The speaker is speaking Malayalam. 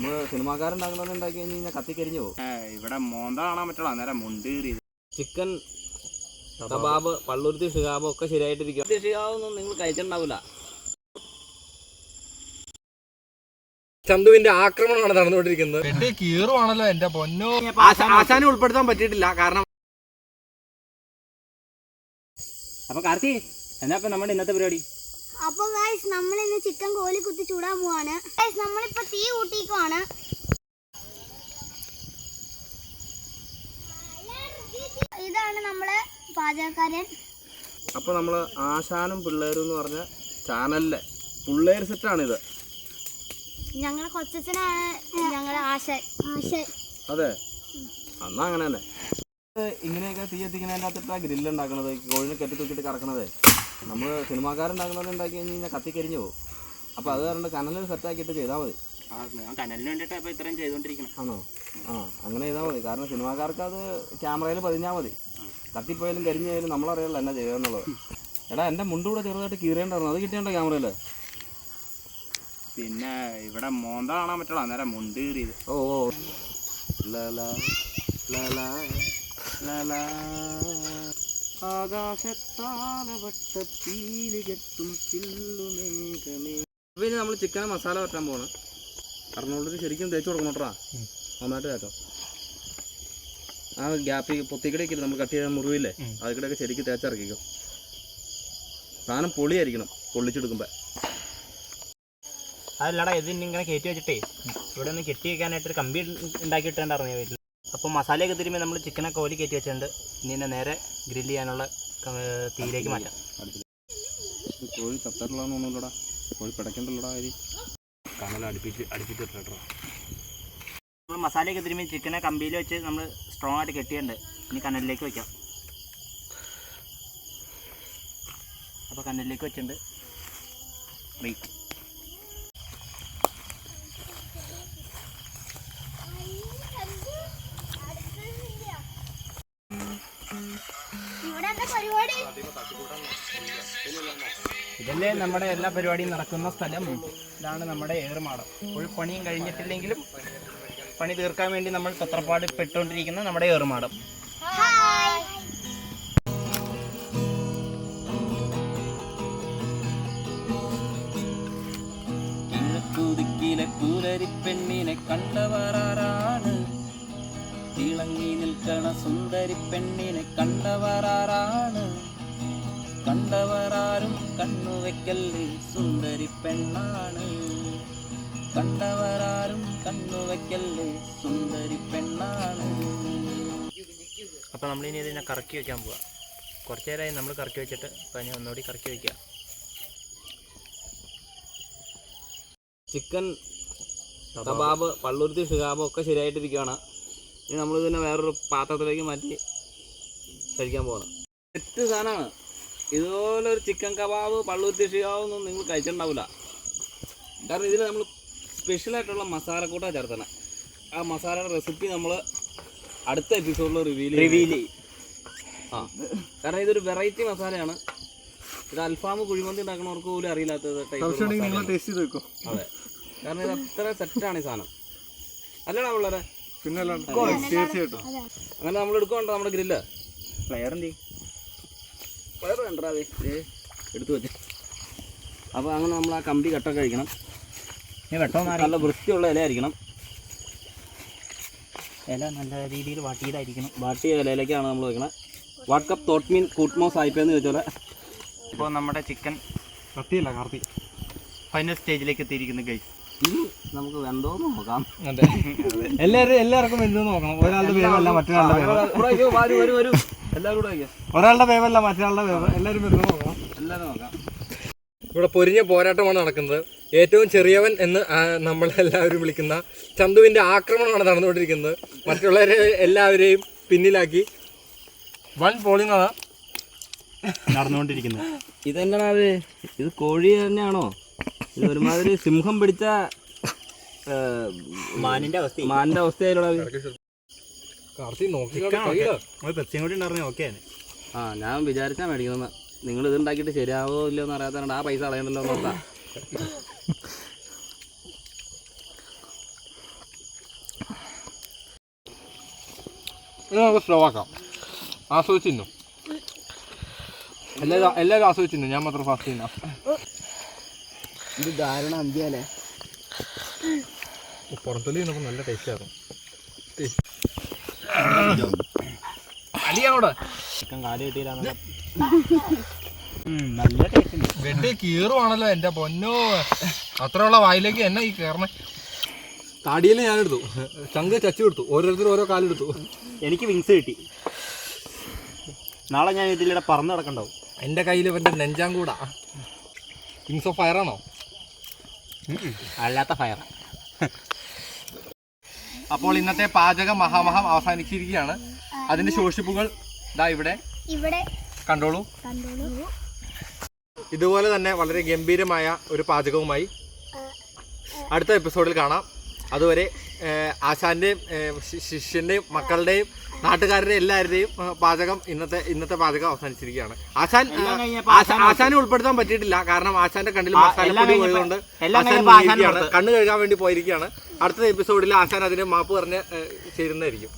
നമ്മൾ സിനിമാക്കാരുണ്ടാക്കണത് ഉണ്ടാക്കി കഴിഞ്ഞ് കഴിഞ്ഞാൽ കത്തിക്കരിഞ്ഞു പോകും. ഇവിടെ മോന്ത കാണാൻ അന്നേരം ചിക്കൻ കബാബ് പള്ളുരുത്തി ഷിഹാബ് ഒക്കെ ശരിയായിട്ടിരിക്കും. ഷിഹാബൊന്നും നിങ്ങൾ കഴിച്ചിട്ടുണ്ടാവില്ല ചന്തുവിന്റെ ആക്രമണമാണ് നടന്നുകൊണ്ടിരിക്കുന്നത്. കീറുവാണല്ലോ എന്റെ പൊന്നോ. ആശാനെ ഉൾപ്പെടുത്താൻ പറ്റിയിട്ടില്ല. കാരണം അപ്പൊ കാർത്തി എന്നാ ഇപ്പൊ നമ്മുടെ ഇന്നത്തെ പരിപാടി? അപ്പൊ ഗായ്സ് നമ്മൾ ഇന്ന് ചിക്കൻ കോലി കുത്തി ചൂടാൻ പോവാണ്. ഗായ്സ് നമ്മളിപ്പോ തീ കൂട്ടിക്കുവാണ് ഇതാണ് നമ്മളെ പാചകക്കാരൻ. അപ്പൊ നമ്മൾ ആശാനും പിള്ളേരും എന്ന് പറഞ്ഞ ചാനലിലെ പിള്ളേർ സെറ്റാണിത് ഞങ്ങളെ കൊച്ചനാണ് ഞങ്ങളെ ആശ ആശ അതെ. അന്നാ അങ്ങനെ തന്നെ. ഇങ്ങനെയൊക്കെ തീ എത്തിക്കുന്നതിന്റെ അകത്തിട്ടാ ഗ്രില്ല് ഉണ്ടാക്കുന്നത് കോഴിനെ കെട്ടി തൂക്കിട്ട് കറക്കണത്. നമ്മൾ സിനിമാക്കാരുണ്ടാക്കുന്നവർ ഉണ്ടാക്കി കഴിഞ്ഞ് കഴിഞ്ഞാൽ കത്തിക്കരിഞ്ഞു പോകും. അപ്പോൾ അത് കാരണം കനലിൽ സെറ്റാക്കിയിട്ട് ചെയ്താൽ മതി. ഞാൻ കനലിന് ഇത്രയും ആണോ? ആ അങ്ങനെ ചെയ്താൽ മതി. കാരണം സിനിമാക്കാർക്ക് അത് ക്യാമറയിൽ പതിഞ്ഞാൽ മതി. കത്തിപ്പോയാലും കരിഞ്ഞു പോയാലും നമ്മളറിയാലോ എന്നാ ചെയ്യുക എടാ എന്റെ മുണ്ട് കൂടെ ചെറുതായിട്ട് കീറേണ്ടായിരുന്നു അത് കിട്ടിയുണ്ടോ ക്യാമറയിൽ പിന്നെ ഇവിടെ മോന്ത കാണാൻ പറ്റുള്ള അന്നേരം മുണ്ട് കീറിയത്. ഓ ഓ ലല, ലല, ലല. ആകാശത്താലവട്ട പീലികെട്ടും ചില്ലുമേഘമേ. ഇനി നമ്മൾ ചിക്കനെ മസാല വറ്റാൻ പോണ്. കറന്നുള്ളിൽ ശരിക്കും തേച്ച് കൊടുക്കണം കേട്ടോ. നന്നായിട്ട് തേക്കാം ആ ഗ്യാപ്പിൽ പൊത്തിക്കടയൊക്കെ നമ്മൾ കട്ട് ചെയ്ത മുറിവില്ലേ? അതിക്കടെയൊക്കെ ശരിക്കും തേച്ചിറക്കിക്കും. സാധനം പൊളിയായിരിക്കണം പൊള്ളിച്ചെടുക്കുമ്പോൾ അതല്ലടാ ഇത് ഇങ്ങനെ കയറ്റി വെച്ചിട്ടേ ഇവിടെ നിന്ന് കെട്ടി വെക്കാനായിട്ട് ഒരു കമ്പി ഇട്ടാണ്ട് വീട്ടിൽ അപ്പോൾ മസാലയൊക്കെ തിരുമ്പി നമ്മൾ ചിക്കനൊക്കെ കോലി കയറ്റി വെച്ചിട്ടുണ്ട്. ഇനി ഇതിനെ നേരെ ഗ്രില്ല് ചെയ്യാനുള്ള തീയിലേക്ക് മാറ്റാം. കോഴി ചത്തറില്ലാന്ന് തോന്നുന്നുണ്ടോടാ? കോഴി പിടയ്ക്കണ്ടല്ലോടാ അരി? കനൽ അടുപ്പിച്ച് അടുപ്പിച്ചിട്ടോ നമ്മൾ മസാലയൊക്കെ തിരുമ്പി ചിക്കനെ കമ്പിയിൽ വെച്ച് നമ്മൾ സ്ട്രോങ് ആയിട്ട് കെട്ടിയിട്ടുണ്ട്. ഇനി കനലിലേക്ക് വെക്കാം. അപ്പോൾ കനലിലേക്ക് വെച്ചിട്ടുണ്ട്. വെയിറ്റ് ഇവിടെ എന്താ പരിപാടി ഇതല്ലേ നമ്മുടെ എല്ലാ പരിപാടിയും നടക്കുന്ന സ്ഥലം. ഇതാണ് നമ്മുടെ ഏറുമാടം. പണിയും കഴിഞ്ഞിട്ടില്ലെങ്കിലും പണി തീർക്കാൻ വേണ്ടി നമ്മൾ തത്രപ്പാട് പെട്ടുകൊണ്ടിരിക്കുന്ന നമ്മുടെ ഏറുമാടം. കൂലരി പെണ്ണിനെ കണ്ടവരാരാണ് തിളങ്ങി നിൽക്കണ സുന്ദരി പെണ്ണിനെ കണ്ടവരാരാണ്? കണ്ടവരാരും കണ്ണുവെക്കല്ലേ സുന്ദരി പെണ്ണാണ്? കണ്ടവരാരും കണ്ണുവെക്കല്ലേ സുന്ദരി പെണ്ണാണ്? അപ്പോൾ നമ്മളിനി ഇതിനെ കറക്കി വെക്കാൻ പോവാം. കുറച്ചു നേരമായി നമ്മൾ കറക്കി വെച്ചിട്ട് അപ്പോൾ ഇനി ഒന്നുകൂടി കറക്കി വയ്ക്കുക ചിക്കൻ കബാബ് പള്ളുരുത്തി ഷിഹാബ് ഒക്കെ ശരിയായിട്ടിരിക്കുകയാണ് ഇനി നമ്മൾ ഇതിനെ വേറൊരു പാത്രത്തിലേക്ക് മാറ്റി കഴിക്കാൻ പോകണം സെറ്റ് സാധനമാണ് ഇതുപോലെ ഒരു ചിക്കൻ കബാബ് പള്ളുരുത്തി ഷിയാവൊന്നും നിങ്ങൾ കഴിച്ചിട്ടുണ്ടാവില്ല കാരണം ഇതിൽ നമ്മൾ സ്പെഷ്യലായിട്ടുള്ള മസാലക്കൂട്ടാണ് ചേർത്തണേ. ആ മസാലയുടെ റെസിപ്പി നമ്മൾ അടുത്ത എപ്പിസോഡിൽ റിവീൽ റിവീൽ ആ. കാരണം ഇതൊരു വെറൈറ്റി മസാലയാണ് ഇത് അൽഫാം കുഴിമന്തി ഉണ്ടാക്കണവർക്ക് പോലും അറിയില്ലാത്തത് ചെയ്ത് വെക്കും. അതെ. കാരണം ഇത് അത്ര സെറ്റാണ് ഈ സാധനം. അല്ലടാ പിള്ളേരെ. പിന്നെ തീർച്ചയായിട്ടും അങ്ങനെ നമ്മൾ എടുക്കണ്ട നമ്മുടെ ഗ്രില്ല്? പ്ലെയർ എന്തി പ്ലെയർ വേണ്ടേ എടുത്തു വെച്ച്. അപ്പോൾ അങ്ങനെ നമ്മൾ ആ കമ്പി കട്ടൊക്കെ കഴിക്കണം നല്ല വൃത്തിയുള്ള ഇലയായിരിക്കണം ഇല നല്ല രീതിയിൽ വാട്ടിയതായിരിക്കണം. വാട്ടിയ ഇലയിലേക്കാണ് നമ്മൾ വെക്കണത് വാട്ട് കപ്പ് തോട്ട് മീൻ കൂട്ട്മോ സായിപ്പെന്ന് ചോദിച്ചോലെ. ഇപ്പോൾ നമ്മുടെ ചിക്കൻ കത്തിയില്ല കാർത്തി. ഫൈനൽ സ്റ്റേജിലേക്ക് എത്തിയിരിക്കുന്നു ഗൈസ് ഇനി നമുക്ക് വെന്തോന്ന് നോക്കാം. അതെ. എല്ലാവരും എല്ലാവർക്കും എന്ത് നോക്കണം. ഒരാളുടെ വേവല്ല മറ്റൊരാളുടെ വേവ് ഒരാളുടെ വേവല്ല മറ്റൊരാളുടെ വേവ് എല്ലാവരും വരുന്നത് നോക്കണം. എല്ലാവരും നോക്കാം. ഇവിടെ പൊരിഞ്ഞ പോരാട്ടമാണ് നടക്കുന്നത്. ഏറ്റവും ചെറിയവൻ എന്ന് നമ്മളെല്ലാവരും നമ്മൾ എല്ലാവരും വിളിക്കുന്ന ചന്തുവിന്റെ ആക്രമണമാണ് നടന്നുകൊണ്ടിരിക്കുന്നത്. മറ്റുള്ളവരെ എല്ലാവരെയും പിന്നിലാക്കി വൺ പോളിംഗ് ആണ്. നടന്നുകൊണ്ടിരിക്കുന്നത് ഇതെന്താണത്? ഇത് കോഴി തന്നെയാണോ? ഒരുമാതിരി സിംഹം പിടിച്ച മാനിന്റെ അവസ്ഥ. ആ ഞാൻ വിചാരിച്ചാ മേടിക്കുന്ന നിങ്ങൾ ഇത് ഉണ്ടാക്കിയിട്ട് ശരിയാവോ ഇല്ലോ എന്ന് അറിയാത്ത ആ പൈസ കളയണ്ടല്ലോ നോക്കാം സ്ലോ ആക്കാം. ആസ്വദിച്ചിരുന്നു. എല്ലാവരും എല്ലാവരും ആസ്വദിച്ചിരുന്നു. ഞാൻ മാത്രം ഫാസ്റ്റ് ചെയ്യുന്ന. ഇത് ധാരണ അന്ത്യല്ലേ പുറത്തൊലി നമുക്ക് നല്ല ടേസ്റ്റ് ആയിരുന്നു. അലിയാണോടെ ചിക്കൻ കാൽ കിട്ടിയില്ല നല്ല ടേസ്റ്റ് വെട്ടി കീറുവാണല്ലോ എന്റെ പൊന്നോ. അത്രയുള്ള വായിലേക്ക് എന്നെ ഈ കയറണേ താടിയിൽ ഞാൻ എടുത്തു ചങ്ക് ചച്ചു എടുത്തു ഓരോരുത്തരും ഓരോ കാലെടുത്തു. എനിക്ക് വിങ്സ് കിട്ടി. നാളെ ഞാൻ ഇതിലൂടെ പറന്ന് കിടക്കണ്ടാവും എന്റെ കയ്യിൽ ഇവന്റെ നെഞ്ചാങ്കൂടാ. വിങ്സ് ഓഫ് ഫയർ ആണോ? അല്ലാത്ത ഫയർ അപ്പോൾ ഇന്നത്തെ പാചക മഹാമഹം അവസാനിച്ചിരിക്കുകയാണ്. അതിന്റെ ശോഷിപ്പുകൾ ഇതാ ഇവിടെ ഇവിടെ കണ്ടോളൂ. കണ്ടോളൂ. ഇതുപോലെ തന്നെ വളരെ ഗംഭീരമായ ഒരു പാചകവുമായി അടുത്ത എപ്പിസോഡിൽ കാണാം. അതുവരെ ആശാന്റെയും ശിഷ്യന്റെയും മക്കളുടെയും നാട്ടുകാരുടെയും എല്ലാവരുടെയും പാചകം ഇന്നത്തെ ഇന്നത്തെ പാചകം അവസാനിച്ചിരിക്കുകയാണ്. ആശാൻ ആശാനെ ഉൾപ്പെടുത്താൻ പറ്റിയിട്ടില്ല. കാരണം ആശാന്റെ കണ്ണിൽ മസാല പോയതുകൊണ്ട്. കണ്ണ് കഴുകാൻ വേണ്ടി പോയിരിക്കുകയാണ്. അടുത്ത എപ്പിസോഡിൽ ആശാൻ അതിന് മാപ്പ് പറഞ്ഞ് ചേരുന്നതായിരിക്കും.